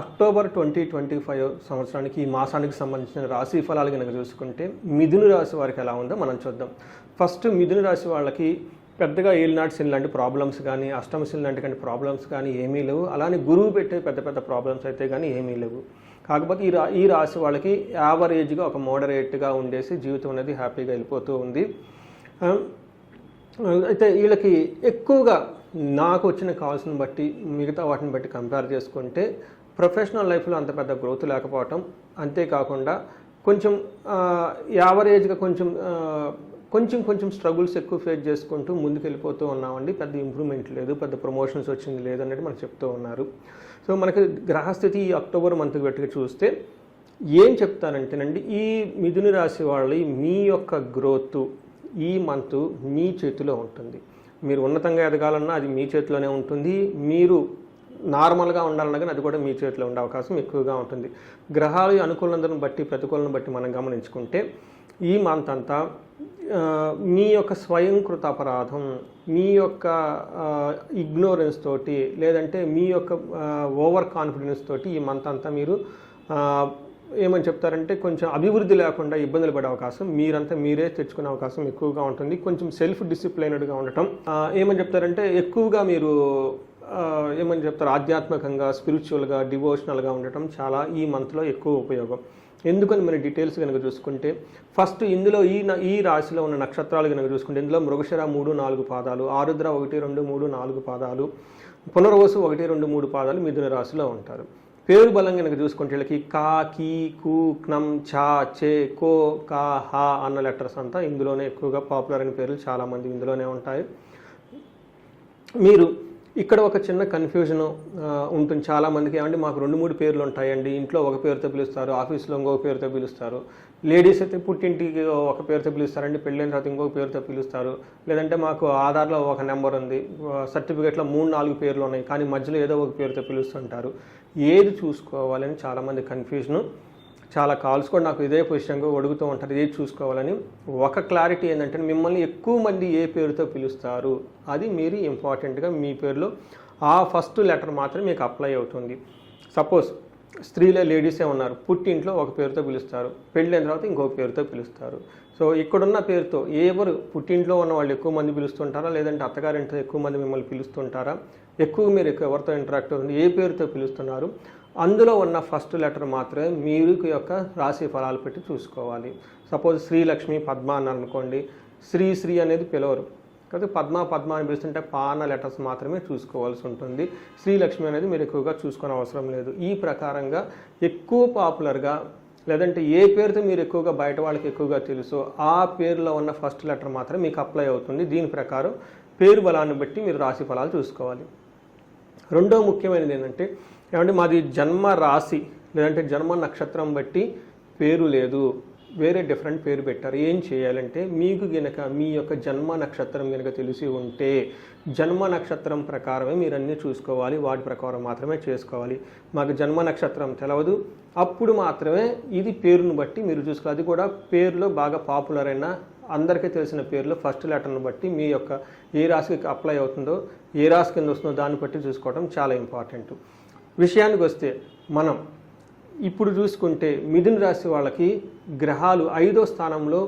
October twenty twenty five సంవత్సరానికి ఈ మాసానికి సంబంధించిన రాశి ఫలాలు కనుక చూసుకుంటే మిథున రాశి వారికి ఎలా ఉందో మనం చూద్దాం. ఫస్ట్ మిథున రాశి వాళ్ళకి పెద్దగా ఏలినాటి సిన్ లాంటి ప్రాబ్లమ్స్ కానీ అష్టమ లాంటి కానీ ప్రాబ్లమ్స్ కానీ ఏమీ లేవు. అలానే గురువు పెట్టే పెద్ద పెద్ద ప్రాబ్లమ్స్ అయితే కానీ ఏమీ లేవు. కాకపోతే ఈ రా ఈ రాశి వాళ్ళకి యావరేజ్గా ఒక మోడరేట్గా ఉండేసి జీవితం అనేది హ్యాపీగా వెళ్ళిపోతూ ఉంది. అయితే వీళ్ళకి ఎక్కువగా నాకు వచ్చిన కాల్స్ని బట్టి మిగతా వాటిని బట్టి కంపేర్ చేసుకుంటే ప్రొఫెషనల్ లైఫ్లో అంత పెద్ద గ్రోత్ లేకపోవటం అంతేకాకుండా కొంచెం యావరేజ్గా కొంచెం కొంచెం కొంచెం స్ట్రగుల్స్ ఎక్కువ ఫేస్ చేసుకుంటూ ముందుకు వెళ్ళిపోతూ ఉన్నామండి. పెద్ద ఇంప్రూవ్మెంట్ లేదు పెద్ద ప్రమోషన్స్ వచ్చింది లేదు అనేది మనకు చెప్తూ ఉన్నారు. సో మనకి గ్రహస్థితి ఈ అక్టోబర్ మంత్కి బట్టి చూస్తే ఏం చెప్తానంటేనండి ఈ మిథుని రాశి వాళ్ళ మీ యొక్క గ్రోత్ ఈ మంత్ మీ చేతిలో ఉంటుంది. మీరు ఉన్నతంగా ఎదగాలన్నా అది మీ చేతిలోనే ఉంటుంది. మీరు నార్మల్గా ఉండాలన్నా కానీ అది కూడా మీ చేతిలో ఉండే అవకాశం ఎక్కువగా ఉంటుంది. గ్రహాలు అనుకూలందరిని బట్టి ప్రతికూలను బట్టి మనం గమనించుకుంటే ఈ మంత్ అంతా మీ యొక్క స్వయంకృత అపరాధం మీ యొక్క ఇగ్నోరెన్స్ తోటి లేదంటే మీ యొక్క ఓవర్ కాన్ఫిడెన్స్ తోటి ఈ మంత్ అంతా మీరు ఏమని చెప్తారంటే కొంచెం అభివృద్ధి లేకుండా ఇబ్బందులు పడే అవకాశం మీరంతా మీరే తెచ్చుకునే అవకాశం ఎక్కువగా ఉంటుంది. కొంచెం సెల్ఫ్ డిసిప్లైనడ్గా ఉండటం ఏమని చెప్తారంటే ఎక్కువగా మీరు ఏమని చెప్తారు? ఆధ్యాత్మికంగా స్పిరిచువల్గా డివోషనల్గా ఉండటం చాలా ఈ మంత్లో ఎక్కువ ఉపయోగం. ఎందుకని మన డీటెయిల్స్ కనుక చూసుకుంటే ఫస్ట్ ఇందులో ఈ ఈ రాశిలో ఉన్న నక్షత్రాలు కనుక చూసుకుంటే ఇందులో మృగశిర మూడు నాలుగు పాదాలు ఆరుద్ర ఒకటి రెండు మూడు నాలుగు పాదాలు పునర్వసు ఒకటి రెండు మూడు పాదాలు మిథున రాశిలో ఉంటారు. పేరు బలం కనుక చూసుకుంటే వీళ్ళకి కా కీ కు క్నం ఛా చే కో కా హా అన్న లెటర్స్ అంతా ఇందులోనే ఎక్కువగా పాపులర్ అయిన పేర్లు చాలామంది ఇందులోనే ఉంటాయి. మీరు ఇక్కడ ఒక చిన్న కన్ఫ్యూజన్ ఉంటుంది చాలామందికి. ఏమంటే మాకు రెండు మూడు పేర్లు ఉంటాయండి. ఇంట్లో ఒక పేరుతో పిలుస్తారు ఆఫీస్లో ఇంకొక పేరుతో పిలుస్తారు. లేడీస్ అయితే పుట్టింటికి ఒక పేరుతో పిలుస్తారండి పెళ్ళైన తర్వాత ఇంకొక పేరుతో పిలుస్తారు. లేదంటే మాకు ఆధార్లో ఒక నెంబర్ ఉంది సర్టిఫికేట్లో మూడు నాలుగు పేర్లు ఉన్నాయి కానీ మధ్యలో ఏదో ఒక పేరుతో పిలుస్తుంటారు. ఏది చూసుకోవాలని చాలామంది కన్ఫ్యూజను చాలా కాల్స్ కూడా నాకు ఇదే పొజిషన్గా అడుగుతూ ఉంటారు ఏది చూసుకోవాలని. ఒక క్లారిటీ ఏంటంటే మిమ్మల్ని ఎక్కువ మంది ఏ పేరుతో పిలుస్తారు? అది మీరు ఇంపార్టెంట్గా మీ పేరులో ఆ ఫస్ట్ లెటర్ మాత్రం మీకు అప్లై అవుతుంది. సపోజ్ స్త్రీలే లేడీసే ఉన్నారు. పుట్టింట్లో ఒక పేరుతో పిలుస్తారు. పెళ్ళైన తర్వాత ఇంకొక పేరుతో పిలుస్తారు. సో ఇక్కడున్న పేరుతో ఎవరు పుట్టింట్లో ఉన్న వాళ్ళు ఎక్కువ మంది పిలుస్తుంటారా? లేదంటే అత్తగారింట్లో ఎక్కువ మంది మిమ్మల్ని పిలుస్తుంటారా? ఎక్కువ మీరు ఎక్కువ ఎవరితో ఇంటరాక్ట్ అవుతుంది? ఏ పేరుతో పిలుస్తున్నారు? అందులో ఉన్న ఫస్ట్ లెటర్ మాత్రమే మీరు యొక్క రాశి ఫలాలు పెట్టి చూసుకోవాలి. సపోజ్ శ్రీలక్ష్మి పద్మ అన్నారు అనుకోండి శ్రీ శ్రీ అనేది పిలవరు. కాబట్టి పద్మ పద్మ అని పిలుస్తుంటే పాన లెటర్స్ మాత్రమే చూసుకోవాల్సి ఉంటుంది. శ్రీలక్ష్మి అనేది మీరు ఎక్కువగా చూసుకునే అవసరం లేదు. ఈ ప్రకారంగా ఎక్కువ పాపులర్గా లేదంటే ఏ పేరుతో మీరు ఎక్కువగా బయట వాళ్ళకి ఎక్కువగా తెలుసో ఆ పేరులో ఉన్న ఫస్ట్ లెటర్ మాత్రం మీకు అప్లై అవుతుంది. దీని ప్రకారం పేరు బలాన్ని బట్టి మీరు రాశి ఫలాలు చూసుకోవాలి. రెండో ముఖ్యమైనది ఏంటంటే ఏమంటే మాది జన్మ రాశి లేదంటే జన్మ నక్షత్రం బట్టి పేరు లేదు. వేరే డిఫరెంట్ పేరు పెట్టారు. ఏం చేయాలంటే మీకు గనక మీ యొక్క జన్మ నక్షత్రం గనక తెలిసి ఉంటే జన్మ నక్షత్రం ప్రకారమే మీరు అన్నీ చూసుకోవాలి. వాటి ప్రకారం మాత్రమే చేసుకోవాలి. మాకు జన్మ నక్షత్రం తెలవదు. అప్పుడు మాత్రమే ఇది పేరును బట్టి మీరు చూసుకోవాలి. అది కూడా పేరులో బాగా పాపులర్ అయిన అందరికీ తెలిసిన పేర్లు ఫస్ట్ లెటర్ను బట్టి మీ యొక్క ఏ రాశికి అప్లై అవుతుందో ఏ రాశి కింద వస్తుందో దాన్ని బట్టి చూసుకోవడం చాలా ఇంపార్టెంట్ విషయానికి వస్తే మనం ఇప్పుడు చూసుకుంటే మిథున రాశి వాళ్ళకి గ్రహాలు ఐదో స్థానంలో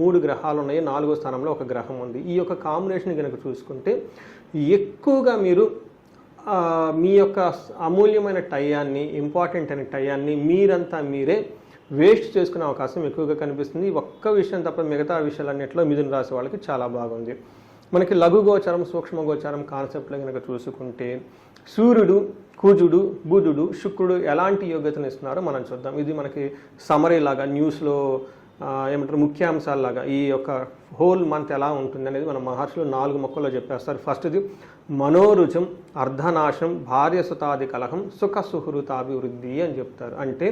మూడు గ్రహాలు ఉన్నాయి నాలుగో స్థానంలో ఒక గ్రహం ఉంది. ఈ యొక్క కాంబినేషన్ కనుక చూసుకుంటే ఎక్కువగా మీరు మీ యొక్క అమూల్యమైన టయాన్ని ఇంపార్టెంట్ అయిన టయాన్ని మీరంతా మీరే వేస్ట్ చేసుకునే అవకాశం ఎక్కువగా కనిపిస్తుంది. ఒక్క విషయం తప్ప మిగతా విషయాలన్నింటిలో మిథున రాశి వాళ్ళకి చాలా బాగుంది. మనకి లఘు గోచారం సూక్ష్మ గోచారం కాన్సెప్ట్లో కనుక చూసుకుంటే సూర్యుడు కుజుడు బుధుడు శుక్రుడు ఎలాంటి యోగ్యతను ఇస్తున్నారో మనం చూద్దాం. ఇది మనకి సమరీ లాగా న్యూస్లో ఏమంటారు ముఖ్యాంశాలలాగా ఈ యొక్క హోల్ మంత్ ఎలా ఉంటుంది అనేది మన మహర్షులు నాలుగు మొక్కల్లో చెప్పేస్తారు. ఫస్ట్ది మనోరుచం అర్ధనాశం భార్య సుతాది కలహం సుఖ సుహృతాభివృద్ధి అని చెప్తారు. అంటే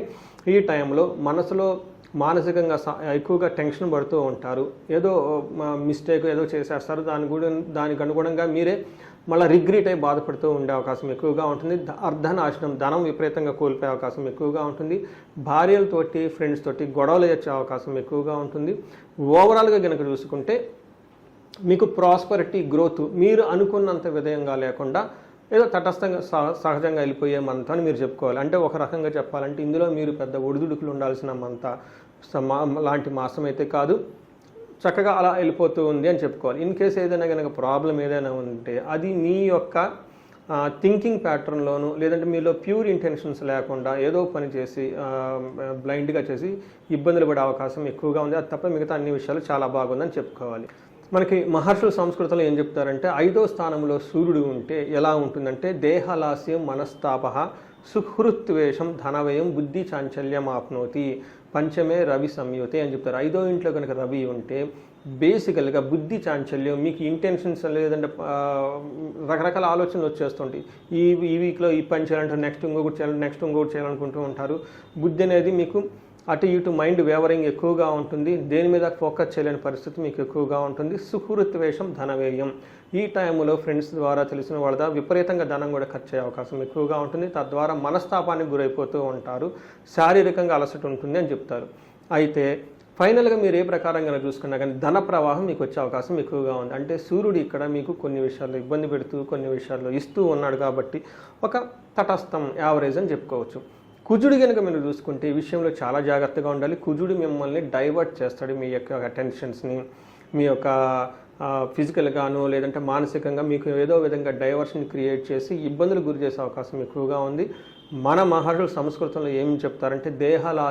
ఈ టైంలో మనసులో మానసికంగా ఎక్కువగా టెన్షన్ పడుతూ ఉంటారు. ఏదో మిస్టేక్ ఏదో చేసేస్తారు. దాని కూడా దానికి అనుగుణంగా మీరే మళ్ళీ రిగ్రెట్ అయి బాధపడుతూ ఉండే అవకాశం ఎక్కువగా ఉంటుంది. అర్ధనాశనం ధనం విపరీతంగా కోల్పోయే అవకాశం ఎక్కువగా ఉంటుంది. భార్యలతోటి ఫ్రెండ్స్ తోటి గొడవలు వచ్చే అవకాశం ఎక్కువగా ఉంటుంది. ఓవరాల్గా కనుక చూసుకుంటే మీకు ప్రాస్పరిటీ గ్రోత్ మీరు అనుకున్నంత విధంగా లేకుండా ఏదో తటస్థంగా సహ- సహజంగా వెళ్ళిపోయే మంత అని మీరు చెప్పుకోవాలి. అంటే ఒక రకంగా చెప్పాలంటే ఇందులో మీరు పెద్ద ఒడిదుడుకులు ఉండాల్సిన మంత లాంటి మాసం అయితే కాదు. చక్కగా అలా వెళ్ళిపోతూ ఉంది అని చెప్పుకోవాలి. ఇన్ కేస్ ఏదైనా కనుక ప్రాబ్లం ఏదైనా ఉంటే అది మీ యొక్క థింకింగ్ ప్యాటర్న్లోను లేదంటే మీలో ప్యూర్ ఇంటెన్షన్స్ లేకుండా ఏదో పని చేసి బ్లైండ్గా చేసి ఇబ్బందులు పడే అవకాశం ఎక్కువగా ఉంది. అది తప్ప మిగతా అన్ని విషయాలు చాలా బాగుందని చెప్పుకోవాలి. మనకి మహర్షుల సంస్కృతంలో ఏం చెప్తారంటే ఐదో స్థానంలో సూర్యుడు ఉంటే ఎలా ఉంటుందంటే దేహలాస్యం మనస్తాప సుహృత్వేషం ధనవ్యయం బుద్ధి చాంచల్యం ఆప్నోతి పంచమే రవి సంయుతి అని చెప్తారు. ఐదో ఇంట్లో కనుక రవి ఉంటే బేసికల్గా బుద్ధి చాంచల్యం మీకు ఇంటెన్షన్స్ లేదంటే రకరకాల ఆలోచనలు వచ్చేస్తుంటాయి. ఈ ఈ వీక్లో ఈ పని చేయాలంటే నెక్స్ట్ ఇంకొకటి చేయాలి నెక్స్ట్ ఇంకొకటి చేయాలనుకుంటూ ఉంటారు. బుద్ధి అనేది మీకు అటు ఇటు మైండ్ వేవరింగ్ ఎక్కువగా ఉంటుంది. దేని మీద ఫోకస్ చేయలేని పరిస్థితి మీకు ఎక్కువగా ఉంటుంది. సుహృత్వేషం ధనవ్యయం ఈ టైంలో ఫ్రెండ్స్ ద్వారా తెలిసిన వాళ్ళ విపరీతంగా ధనం కూడా ఖర్చు అయ్యే అవకాశం ఎక్కువగా ఉంటుంది. తద్వారా మనస్తాపానికి గురైపోతూ ఉంటారు. శారీరకంగా అలసట ఉంటుంది అని చెప్తారు. అయితే ఫైనల్గా మీరు ఏ ప్రకారంగా చూసుకున్నా కానీ ధన ప్రవాహం మీకు వచ్చే అవకాశం ఎక్కువగా ఉంది. అంటే సూర్యుడు ఇక్కడ మీకు కొన్ని విషయాల్లో ఇబ్బంది పెడుతూ కొన్ని విషయాల్లో ఇస్తూ ఉన్నాడు కాబట్టి ఒక తటస్థం యావరేజ్ అని చెప్పుకోవచ్చు. కుజుడు కనుక మీరు చూసుకుంటే ఈ విషయంలో చాలా జాగ్రత్తగా ఉండాలి. కుజుడు మిమ్మల్ని డైవర్ట్ చేస్తాడు మీ యొక్క అటెన్షన్స్ని మీ యొక్క ఫిజికల్గాను లేదంటే మానసికంగా మీకు ఏదో విధంగా డైవర్షన్ క్రియేట్ చేసి ఇబ్బందులు గురి చేసే అవకాశం ఎక్కువగా ఉంది. మన మహర్షులు సంస్కృతంలో ఏం చెప్తారంటే దేహలా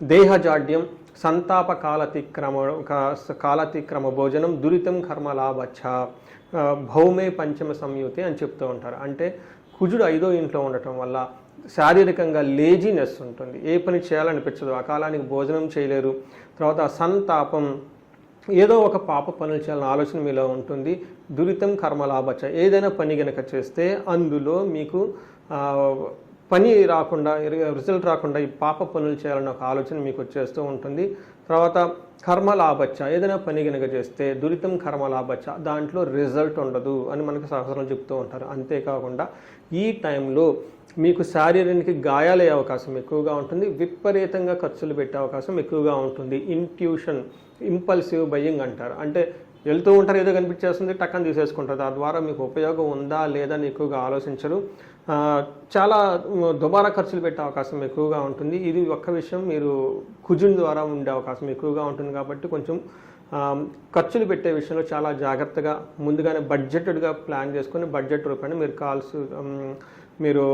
దేహజాడ్యం సంతాప కాలతిక్రమ కా- కాలతిక్రమ భోజనం దురితం కర్మలాభచ్చ ఆ, భౌమే పంచమ సంయుతి అని చెప్తూ ఉంటారు. అంటే కుజుడు ఐదో ఇంట్లో ఉండటం వల్ల శారీరకంగా లేజీనెస్ ఉంటుంది. ఏ పని చేయాలనిపించదు. ఆ కాలానికి భోజనం చేయలేరు. తర్వాత సంతాపం ఏదో ఒక పాప పనులు చేయాలన్న ఆలోచన మీలో ఉంటుంది. దురితం కర్మలాభచ ఏదైనా పని గనక చేస్తే అందులో మీకు పని రాకుండా రిజల్ట్ రాకుండా ఈ పాప పనులు చేయాలన్న ఒక ఆలోచన మీకు వచ్చేస్తూ ఉంటుంది. తర్వాత కర్మలాభచ్చ ఏదైనా పని గనక చేస్తే దురితం కర్మలాభచ్చ దాంట్లో రిజల్ట్ ఉండదు అని మనకు శాస్త్రంలో చెప్తూ ఉంటారు. అంతేకాకుండా ఈ టైంలో మీకు శారీరానికి గాయాలయ్యే అవకాశం ఎక్కువగా ఉంటుంది. విపరీతంగా ఖర్చులు పెట్టే అవకాశం ఎక్కువగా ఉంటుంది. ఇంట్యూషన్ ఇంపల్సివ్ బయ్యింగ్ అంటారు. అంటే వెళ్తూ ఉంటారు ఏదో కనిపించేస్తుంది టక్కన తీసేసుకుంటారు. దాని ద్వారా మీకు ఉపయోగం ఉందా లేదా అని ఎక్కువగా ఆలోచించరు. చాలా దుబారా ఖర్చులు పెట్టే అవకాశం ఎక్కువగా ఉంటుంది. ఇది ఒక్క విషయం. మీరు కుజుని ద్వారా ఉండే అవకాశం ఎక్కువగా ఉంటుంది కాబట్టి కొంచెం ఖర్చులు పెట్టే విషయంలో చాలా జాగ్రత్తగా ముందుగానే బడ్జెటెడ్గా ప్లాన్ చేసుకొని బడ్జెట్ రూపాయన మీరు కాల్స్ మీరు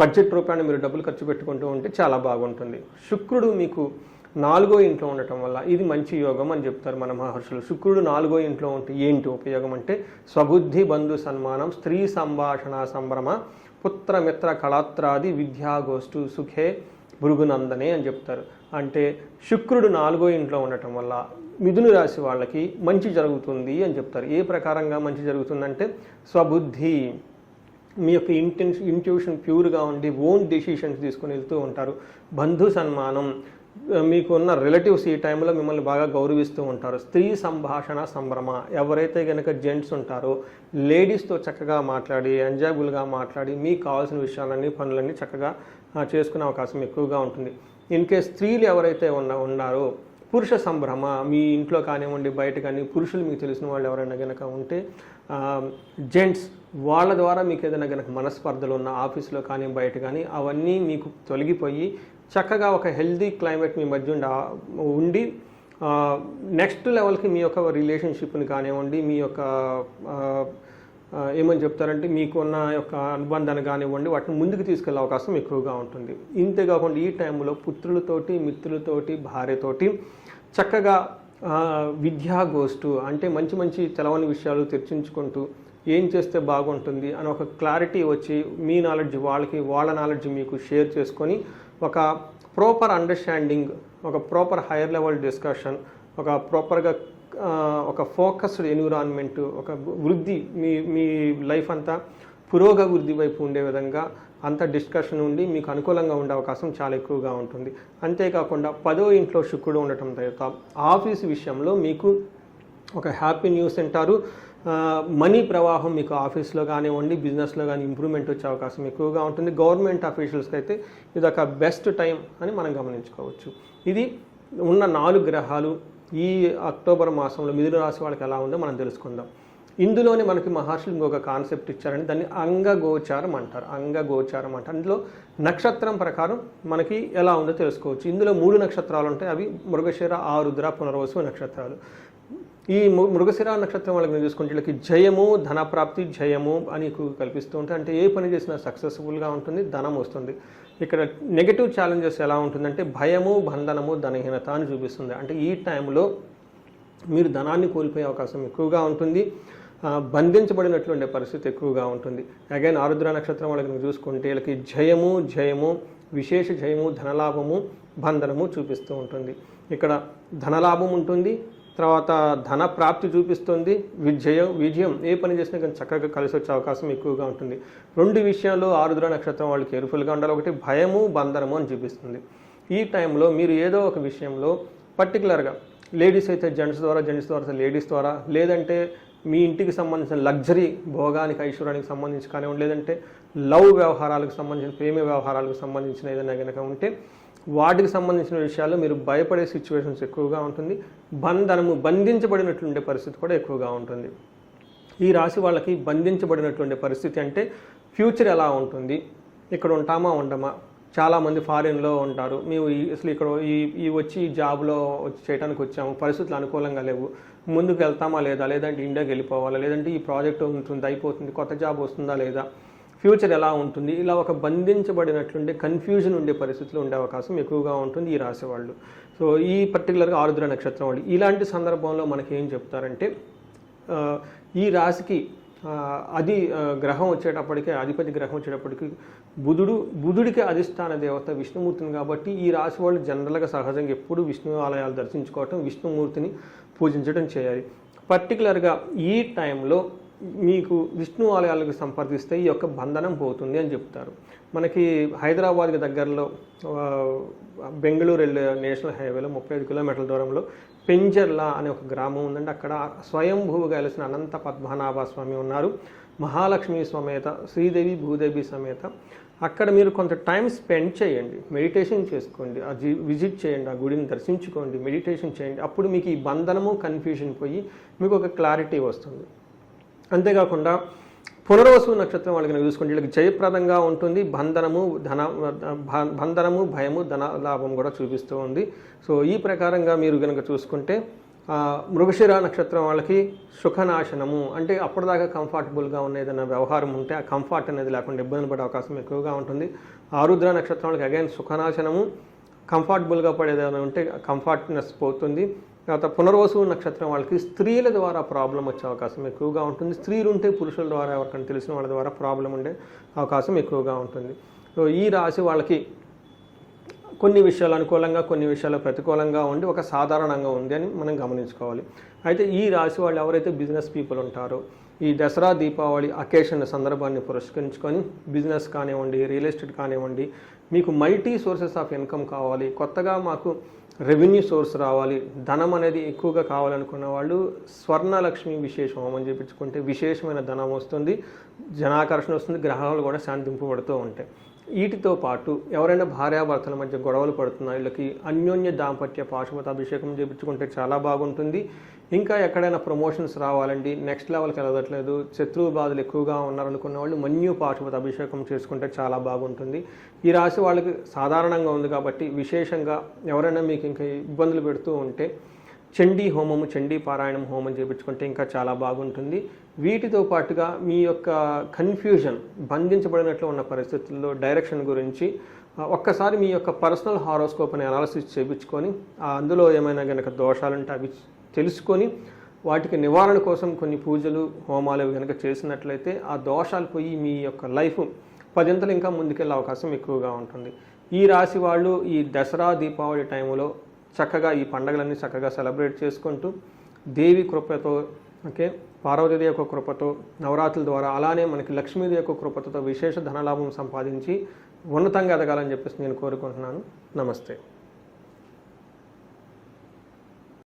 బడ్జెట్ రూపాన్ని మీరు డబ్బులు ఖర్చు పెట్టుకుంటూ ఉంటే చాలా బాగుంటుంది. శుక్రుడు మీకు నాలుగో ఇంట్లో ఉండటం వల్ల ఇది మంచి యోగం అని చెప్తారు మన మహర్షులు. శుక్రుడు నాలుగో ఇంట్లో ఉంటే ఏంటి ఉపయోగం అంటే స్వబుద్ధి బంధు సన్మానం స్త్రీ సంభాషణ సంభ్రమ పుత్ర మిత్ర కళాత్రాది విద్యాగోష్ఠు సుఖే భృగునందనే అని చెప్తారు. అంటే శుక్రుడు నాలుగో ఇంట్లో ఉండటం వల్ల మిథును రాశి వాళ్ళకి మంచి జరుగుతుంది అని చెప్తారు. ఏ ప్రకారంగా మంచి జరుగుతుందంటే స్వబుద్ధి. మీ యొక్క ఇంటెన్స్ ఇంట్యూషన్ ప్యూర్గా ఉండి ఓన్ డెసిషన్స్ తీసుకుని వెళ్తూ ఉంటారు. బంధు సన్మానం. మీకున్న రిలేటివ్స్ ఈ టైంలో మిమ్మల్ని బాగా గౌరవిస్తూ ఉంటారు. స్త్రీ సంభాషణ సంభ్రమ. ఎవరైతే కనుక జెంట్స్ ఉంటారో లేడీస్తో చక్కగా మాట్లాడి ఎంజాయబుల్గా మాట్లాడి మీకు కావాల్సిన విషయాలన్నీ పనులన్నీ చక్కగా చేసుకునే అవకాశం ఎక్కువగా ఉంటుంది. ఇన్ కేస్ స్త్రీలు ఎవరైతే ఉన్న ఉన్నారో పురుష సంభ్రమ మీ ఇంట్లో కానివ్వండి బయట కానీ పురుషులు మీకు తెలిసిన వాళ్ళు ఎవరైనా కనుక ఉంటే జెంట్స్ వాళ్ళ ద్వారా మీకు ఏదైనా కనుక మనస్పర్ధలు ఉన్న ఆఫీస్లో కానీ బయట కానీ అవన్నీ మీకు తొలగిపోయి చక్కగా ఒక హెల్దీ క్లైమేట్ మీ మధ్య ఉండి ఉండి నెక్స్ట్ లెవెల్కి మీ యొక్క రిలేషన్షిప్ని కానివ్వండి మీ యొక్క ఏమని చెప్తారంటే మీకున్న యొక్క అనుబంధాన్ని కానివ్వండి వాటిని ముందుకు తీసుకెళ్ళే అవకాశం ఎక్కువగా ఉంటుంది. ఇంతేకాకుండా ఈ టైంలో పుత్రులతోటి మిత్రులతోటి భార్యతోటి చక్కగా విద్యా గోష్ఠు అంటే మంచి మంచి తెలవని విషయాలు చర్చించుకుంటూ ఏం చేస్తే బాగుంటుంది అని ఒక క్లారిటీ వచ్చి మీ నాలెడ్జ్ వాళ్ళకి వాళ్ళ నాలెడ్జ్ మీకు షేర్ చేసుకొని ఒక ప్రాపర్ అండర్స్టాండింగ్ ఒక ప్రాపర్ హైయర్ లెవెల్ డిస్కషన్ ఒక ప్రాపర్గా ఒక ఫోకస్డ్ ఎన్విరాన్మెంట్ ఒక వృద్ధి మీ మీ లైఫ్ అంతా పురోగవృద్ధి వైపు ఉండే విధంగా అంత డిస్కషన్ ఉండి మీకు అనుకూలంగా ఉండే అవకాశం చాలా ఎక్కువగా ఉంటుంది. అంతేకాకుండా పదో ఇంట్లో శుక్రుడు ఉండటం తర్వాత ఆఫీస్ విషయంలో మీకు ఒక హ్యాపీ న్యూస్ అంటారు. మనీ ప్రవాహం మీకు ఆఫీస్లో కానివ్వండి బిజినెస్లో కానీ ఇంప్రూవ్మెంట్ వచ్చే అవకాశం ఎక్కువగా ఉంటుంది. గవర్నమెంట్ అఫీషియల్స్కి అయితే ఇది ఒక బెస్ట్ టైం అని మనం గమనించుకోవచ్చు. ఇది ఉన్న నాలుగు గ్రహాలు ఈ అక్టోబర్ మాసంలో మిథున రాశి వాళ్ళకి ఎలా ఉందో మనం తెలుసుకుందాం. ఇందులోనే మనకి మహర్షులు ఇంకొక కాన్సెప్ట్ ఇచ్చారని దాన్ని అంగగోచారం అంటారు. అంగగోచారం అంటారు. అందులో నక్షత్రం ప్రకారం మనకి ఎలా ఉందో తెలుసుకోవచ్చు. ఇందులో మూడు నక్షత్రాలు ఉంటాయి. అవి మృగశిర ఆరుద్ర పునర్వసు నక్షత్రాలు. ఈ మృగశిర నక్షత్రం వాళ్ళకి నేను చూసుకుంటే వీళ్ళకి జయము ధనప్రాప్తి జయము అని ఎక్కువగా కల్పిస్తూ ఉంటాయి అంటే ఏ పని చేసినా సక్సెస్ఫుల్గా ఉంటుంది ధనం వస్తుంది. ఇక్కడ నెగటివ్ ఛాలెంజెస్ ఎలా ఉంటుందంటే భయము బంధనము ధనహీనత అని చూపిస్తుంది. అంటే ఈ టైంలో మీరు ధనాన్ని కోల్పోయే అవకాశం ఎక్కువగా ఉంటుంది. బంధించబడినట్లు ఉండే పరిస్థితి ఎక్కువగా ఉంటుంది. అగైన్ ఆరుద్ర నక్షత్రం వాళ్ళకి నువ్వు చూసుకుంటే వీళ్ళకి జయము జయము విశేష జయము ధనలాభము బంధనము చూపిస్తూ ఉంటుంది. ఇక్కడ ధనలాభం ఉంటుంది తర్వాత ధన ప్రాప్తి చూపిస్తుంది విజయం విజయం. ఏ పని చేసినా కానీ చక్కగా కలిసి వచ్చే అవకాశం ఎక్కువగా ఉంటుంది. రెండు విషయాల్లో ఆరుద్ర నక్షత్రం వాళ్ళు కేర్ఫుల్గా ఉండాలి. ఒకటి భయము బంధనము అని చూపిస్తుంది. ఈ టైంలో మీరు ఏదో ఒక విషయంలో పర్టికులర్గా లేడీస్ అయితే జెంట్స్ ద్వారా జెంట్స్ ద్వారా లేడీస్ ద్వారా లేదంటే మీ ఇంటికి సంబంధించిన లగ్జరీ భోగానికి ఐశ్వర్యానికి సంబంధించి కానివ్వండి లేదంటే లవ్ వ్యవహారాలకు సంబంధించిన ప్రేమ వ్యవహారాలకు సంబంధించిన ఏదైనా కనుక ఉంటే వాటికి సంబంధించిన విషయాల్లో మీరు భయపడే సిచ్యువేషన్స్ ఎక్కువగా ఉంటుంది. బంధనము బంధించబడినట్లుండే పరిస్థితి కూడా ఎక్కువగా ఉంటుంది. ఈ రాశి వాళ్ళకి బంధించబడినటువంటి పరిస్థితి అంటే ఫ్యూచర్ ఎలా ఉంటుంది? ఇక్కడ ఉంటామా ఉండమా? చాలామంది ఫారిన్లో ఉంటారు. మేము ఈ- అసలు ఇక్కడ ఈ ఈ వచ్చి ఈ జాబ్లో వచ్చి చేయడానికి వచ్చాము. పరిస్థితులు అనుకూలంగా లేవు. ముందుకు వెళ్తామా లేదా? లేదంటే ఇండియాకి వెళ్ళిపోవాలా? లేదంటే ఈ ప్రాజెక్ట్ ఉంటుంది అయిపోతుంది కొత్త జాబ్ వస్తుందా లేదా? ఫ్యూచర్ ఎలా ఉంటుంది? ఇలా ఒక బంధించబడినట్లుండే కన్ఫ్యూజన్ ఉండే పరిస్థితులు ఉండే అవకాశం ఎక్కువగా ఉంటుంది ఈ రాశి వాళ్ళు. సో ఈ పర్టికులర్గా ఆరుద్ర నక్షత్రం వాళ్ళు. ఇలాంటి సందర్భంలో మనకి ఏం చెప్తారంటే ఈ రాశికి అది గ్రహం వచ్చేటప్పటికి అధిపతి గ్రహం వచ్చేటప్పటికి బుధుడు బుధుడికి అధిష్టాన దేవత విష్ణుమూర్తిని కాబట్టి ఈ రాశి వాళ్ళు జనరల్గా సహజంగా ఎప్పుడు విష్ణు ఆలయాలు దర్శించుకోవటం విష్ణుమూర్తిని పూజించడం చేయాలి. పర్టికులర్గా ఈ టైంలో మీకు విష్ణు ఆలయాలకు సంప్రదిస్తే ఈ యొక్క బంధనం పోతుంది అని చెప్తారు. మనకి హైదరాబాద్కి దగ్గరలో బెంగళూరు వెళ్ళే నేషనల్ హైవేలో ముప్పై ఐదు కిలోమీటర్ల దూరంలో పెంజర్లా అనే ఒక గ్రామం ఉందండి. అక్కడ స్వయంభూగా వెలిసిన అనంత పద్మనాభ స్వామి ఉన్నారు. మహాలక్ష్మి సమేత శ్రీదేవి భూదేవి సమేత. అక్కడ మీరు కొంత టైం స్పెండ్ చేయండి. మెడిటేషన్ చేసుకోండి. ఆ జీ విజిట్ చేయండి. ఆ గుడిని దర్శించుకోండి. మెడిటేషన్ చేయండి. అప్పుడు మీకు ఈ బంధనము కన్ఫ్యూజన్ పోయి మీకు ఒక క్లారిటీ వస్తుంది. అంతేకాకుండా పునర్వసు నక్షత్రం వాళ్ళకి కనుక చూసుకుంటే వీళ్ళకి జయప్రదంగా ఉంటుంది. బంధనము ధన భ- బంధనము భయము ధన లాభం కూడా చూపిస్తూ ఉంది. సో ఈ ప్రకారంగా మీరు కనుక చూసుకుంటే మృగశిర నక్షత్రం వాళ్ళకి సుఖనాశనము. అంటే అప్పటిదాకా కంఫర్టబుల్గా ఉన్న ఏదైనా వ్యవహారం ఉంటే ఆ కంఫర్ట్ అనేది లేకుండా ఇబ్బంది పడే అవకాశం ఎక్కువగా ఉంటుంది. ఆరుద్ర నక్షత్రం వాళ్ళకి అగైన్ సుఖనాశనము. కంఫర్టబుల్గా పడేది ఏదైనా ఉంటే కంఫర్ట్నెస్ పోతుంది. తర్వాత పునర్వసు నక్షత్రం వాళ్ళకి స్త్రీల ద్వారా ప్రాబ్లం వచ్చే అవకాశం ఎక్కువగా ఉంటుంది. స్త్రీలు ఉంటే పురుషుల ద్వారా ఎవరికైనా తెలిసిన వాళ్ళ ద్వారా ప్రాబ్లం ఉండే అవకాశం ఎక్కువగా ఉంటుంది. సో ఈ రాశి వాళ్ళకి కొన్ని విషయాలు అనుకూలంగా కొన్ని విషయాలు ప్రతికూలంగా ఉండి ఒక సాధారణంగా ఉంది అని మనం గమనించుకోవాలి. అయితే ఈ రాశి వాళ్ళు ఎవరైతే బిజినెస్ పీపుల్ ఉంటారో ఈ దసరా దీపావళి అకేషన్ సందర్భాన్ని పురస్కరించుకొని బిజినెస్ కానివ్వండి రియల్ ఎస్టేట్ కానివ్వండి మీకు మల్టీ సోర్సెస్ ఆఫ్ ఇన్కమ్ కావాలి. కొత్తగా మాకు రెవెన్యూ సోర్స్ రావాలి ధనం అనేది ఎక్కువగా కావాలనుకున్న వాళ్ళు స్వర్ణలక్ష్మి విశేష హోమం చేపించుకుంటే విశేషమైన ధనం వస్తుంది జనాకర్షణ వస్తుంది గ్రహాలు కూడా శాంతింపబడుతూ ఉంటాయి. వీటితో పాటు ఎవరైనా భార్యాభర్తల మధ్య గొడవలు పడుతున్న వీళ్ళకి అన్యోన్య దాంపత్య పాశుపత అభిషేకం చేపించుకుంటే చాలా బాగుంటుంది. ఇంకా ఎక్కడైనా ప్రమోషన్స్ రావాలండి నెక్స్ట్ లెవెల్కి వెళ్ళదట్లేదు శత్రువు బాధలు ఎక్కువగా ఉన్నారనుకున్న వాళ్ళు మన్యు పార్శ్వత అభిషేకం చేసుకుంటే చాలా బాగుంటుంది. ఈ రాశి వాళ్ళకి సాధారణంగా ఉంది కాబట్టి విశేషంగా ఎవరైనా మీకు ఇంకా ఇబ్బందులు పెడుతూ ఉంటే చండీ హోమము చండీ పారాయణం హోమం చేపించుకుంటే ఇంకా చాలా బాగుంటుంది. వీటితో పాటుగా మీ యొక్క కన్ఫ్యూజన్ బంధించబడినట్లు ఉన్న పరిస్థితుల్లో డైరెక్షన్ గురించి ఒక్కసారి మీ యొక్క పర్సనల్ హారోస్కోప్ అనే అనాలసిస్ చేయించుకొని అందులో ఏమైనా కనుక దోషాలుంటే అవి తెలుసుకొని వాటికి నివారణ కోసం కొన్ని పూజలు హోమాలు కనుక చేసినట్లయితే ఆ దోషాలు పోయి మీ యొక్క లైఫ్ పదింతలు ఇంకా ముందుకెళ్ళే అవకాశం ఎక్కువగా ఉంటుంది. ఈ రాశి వాళ్ళు ఈ దసరా దీపావళి టైంలో చక్కగా ఈ పండగలన్నీ చక్కగా సెలబ్రేట్ చేసుకుంటూ దేవి కృపతో ఓకే పార్వతీదేవి యొక్క కృపతో నవరాత్రుల ద్వారా అలానే మనకి లక్ష్మీదేవి యొక్క కృపతో విశేష ధనలాభం సంపాదించి ఉన్నతంగా ఎదగాలని చెప్పేసి నేను కోరుకుంటున్నాను. నమస్తే.